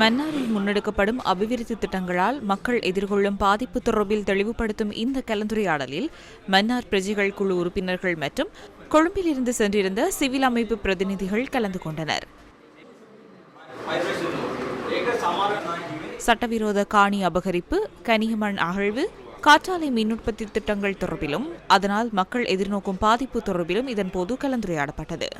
மன்னாரில் முன்னெடுக்கப்படும் அபிவிருத்தி திட்டங்களால் மக்கள் எதிர்கொள்ளும் பாதிப்பு தொடர்பில் தெளிவுபடுத்தும் இந்த கலந்துரையாடலில் மன்னார் பிரஜைகள் குழு உறுப்பினர்கள் மற்றும் கொழும்பிலிருந்து சென்றிருந்த சிவில் அமைப்பு பிரதிநிதிகள் கலந்து கொண்டனர். சட்டவிரோத காணி அபகரிப்பு கனியமண் அகழ்வு காற்றாலை மின் உற்பத்தி திட்டங்கள் தொடர்பிலும் அதனால் மக்கள் எதிர்நோக்கும் பாதிப்பு தொடர்பிலும் இதன்போது கலந்துரையாடப்பட்டது.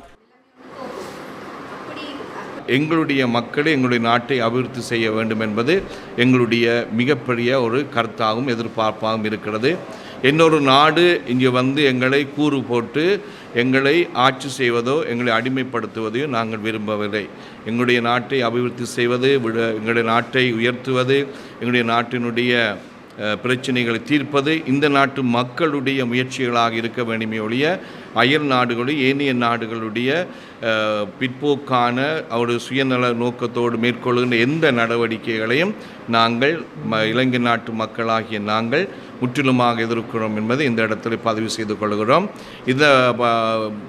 எங்களுடைய மக்கள் எங்களுடைய நாட்டை அபிவிருத்தி செய்ய வேண்டும் என்பது எங்களுடைய மிகப்பெரிய ஒரு கருத்தாகவும் எதிர்பார்ப்பாகவும் இருக்கிறது. இன்னொரு நாடு இங்கே வந்து எங்களை கூறு போட்டு எங்களை ஆட்சி செய்வதோ எங்களை அடிமைப்படுத்துவதையோ நாங்கள் விரும்பவில்லை. எங்களுடைய நாட்டை அபிவிருத்தி செய்வது விட- எங்களுடைய நாட்டை உயர்த்துவது எங்களுடைய நாட்டினுடைய பிரச்சனைகளை தீர்ப்பது இந்த நாட்டு மக்களுடைய முயற்சிகளாக இருக்க வேண்டுமே ஒழிய அயல் நாடுகளும் ஏனைய நாடுகளுடைய பிற்போக்கான அவருடைய சுயநல நோக்கத்தோடு மேற்கொள்கின்ற எந்த நடவடிக்கைகளையும் நாங்கள் இலங்கை நாட்டு மக்களாகிய நாங்கள் முற்றிலுமாக எதிர்க்கிறோம் என்பதை இந்த இடத்தில் பதிவு செய்து கொள்கிறோம். இந்த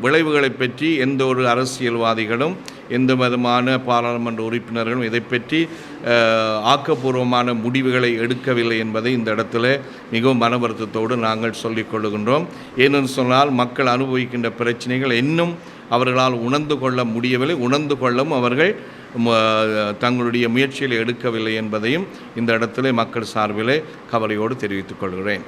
விளைவுகளை பற்றி எந்த ஒரு அரசியல்வாதிகளும் எந்த விதமான பாராளுமன்ற உறுப்பினர்களும் இதை பற்றி ஆக்கப்பூர்வமான முடிவுகளை எடுக்கவில்லை என்பதை இந்த இடத்துல மிகவும் மன வருத்தத்தோடு நாங்கள் சொல்லிக் கொள்ளுகின்றோம் ஏனென்று சொன்னால் மக்கள் அனுபவிக்கின்ற பிரச்சனைகள் இன்னும் அவர்களால் உணர்ந்து கொள்ள முடியவில்லை. உணர்ந்து கொள்ளவும் அவர்கள் தங்களுடைய முயற்சிகளை எடுக்கவில்லை என்பதையும் இந்த இடத்திலே மக்கள் சார்பிலே கவலையோடு தெரிவித்துக் கொள்கிறேன்.